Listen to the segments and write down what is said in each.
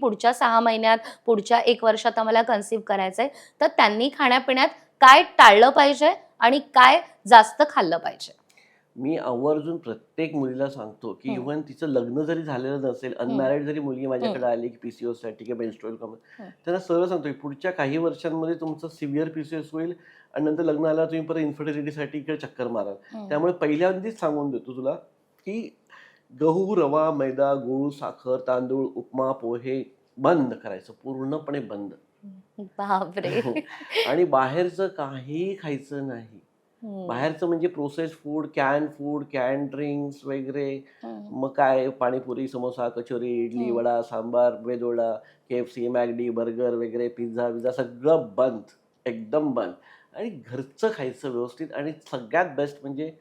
पुढच्या सहा महिन्यात पुढच्या एक वर्षात आम्हाला कन्सिव्ह करायचंय तर त्यांनी खाण्यापिण्यात काय टाळलं पाहिजे आणि काय जास्त खाल्लं पाहिजे मी आवर्जून प्रत्येक मुलीला सांगतो की. इव्हन तिचं लग्न जरी झालेलं नसेल अनमॅरिड जरी मुलगी माझ्याकडे आली की पीसीओससाठी किंवा मेन्स्ट्रुअल कम. त्यांना सरळ सांगतो की पुढच्या काही वर्षांमध्ये तुमचं सिव्हिअर पीसीओस होईल आणि नंतर लग्न आल्यावर तुम्ही परत इन्फर्टिलिटीसाठी इकडे चक्कर माराल. त्यामुळे पहिल्यांदाच सांगून देतो तुला की गहू रवा मैदा गूळ साखर तांदूळ उपमा पोहे बंद करायचं पूर्णपणे बंद. बापरे. आणि बाहेरचं काहीही खायचं नाही. हम्म. बाहेरचं म्हणजे process food can food can drinks वगैरे. हम्म. मग काय पाणीपुरी समोसा कचोरी इडली. वडा सांबार बेदोडा के एफ सी मॅगडी बर्गर वगैरे पिझ्झा विझ्झा सगळं बंद. एकदम बंद. आणि घरचं खायचं व्यवस्थित आणि सगळ्यात बेस्ट म्हणजे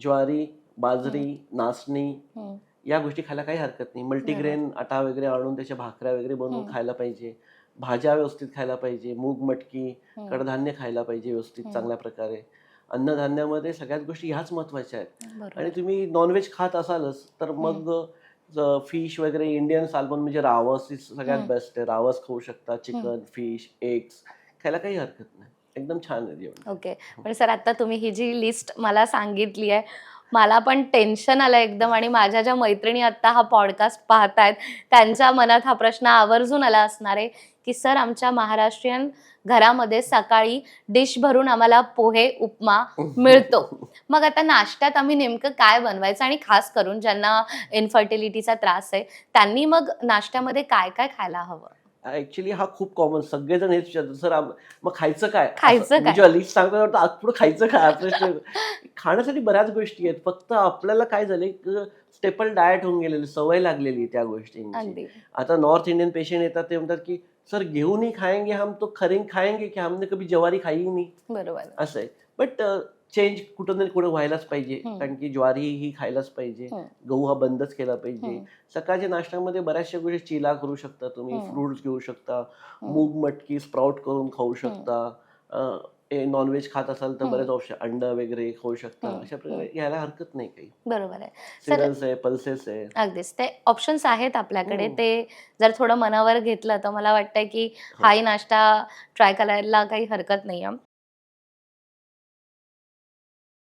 ज्वारी बाजरी नाचणी. या गोष्टी खायला काही हरकत नाही मल्टीग्रेन आटा वगैरे आणून त्याच्या भाकऱ्या वगैरे बनवून. खायला पाहिजे भाज्या व्यवस्थित खायला पाहिजे मूग मटकी. कडधान्य खायला पाहिजे व्यवस्थित. चांगल्या प्रकारे अन्नधान्यामध्ये सगळ्यात गोष्टी ह्याच महत्त्वाच्या आहेत. आणि तुम्ही नॉनव्हेज खात असालच तर मग फिश वगैरे इंडियन साल्मन म्हणजे रावस सगळ्यात. बेस्ट आहे रावस खाऊ शकता चिकन फिश एग्स खायला काही हरकत नाही एकदम छान आहे जेवण ओके पण सर आता तुम्ही ही जी लिस्ट मला सांगितली आहे मला पण टेन्शन आलं एकदम आणि माझ्या ज्या मैत्रिणी आता हा पॉडकास्ट पाहतायत त्यांच्या मनात हा प्रश्न आवर्जून आला असणार आहे की सर आमच्या महाराष्ट्रीयन घरामध्ये सकाळी डिश भरून आम्हाला पोहे उपमा मिळतो. मग आता नाश्त्यात आम्ही नेमकं काय बनवायचं आणि खास करून ज्यांना इन्फर्टिलिटीचा त्रास आहे त्यांनी मग नाश्त्यामध्ये काय काय खायला हवं? ऍक्च्युली हा खूप कॉमन सगळेजण हेच विचारतात सर आम- मग खायचं काय? खायचं काय? जेव्हा लिस्ट सांगतो तेव्हा आज पुढे खायचं काय? हा प्रश्न. खाण्यासाठी बऱ्याच गोष्टी आहेत. फक्त आपल्याला काय झाले स्टेपल डाएट होऊन गेलेली सवय लागलेली आहे त्या गोष्टींची. अगदी. आता नॉर्थ इंडियन पेशंट येतात ते म्हणतात की सर गेहूं नहीं खाएंगे हम तो खरेंग खाएंगे की हमने कभी ज्वारी खाई ही नाही. बरोबर. असं आहे. बट चेंज कुठं ना कुठं व्हायलाच पाहिजे. कारण की ज्वारी ही खायलाच पाहिजे. गहू हा बंदच केला पाहिजे. सकाळच्या नाश्त्यामध्ये बऱ्याचशा गोष्टी चिला करू शकता तुम्ही. फ्रुट्स घेऊ शकता. मूग मटकी स्प्राउट करून खाऊ शकता नॉनव्हेज खात असाल तर. बरेच ऑप्शन अंड वगैरे खाऊ शकता. अशा प्रकारे घ्यायला हरकत नाही काही बरोबर आहे सर सिरल्स आहे पल्सेस आहे अगदीच ते ऑप्शन्स आहेत आपल्याकडे हो. ते जर थोडं मनावर घेतलं तर मला वाटतं की हो. हाही नाश्ता ट्राय करायला काही हरकत नाही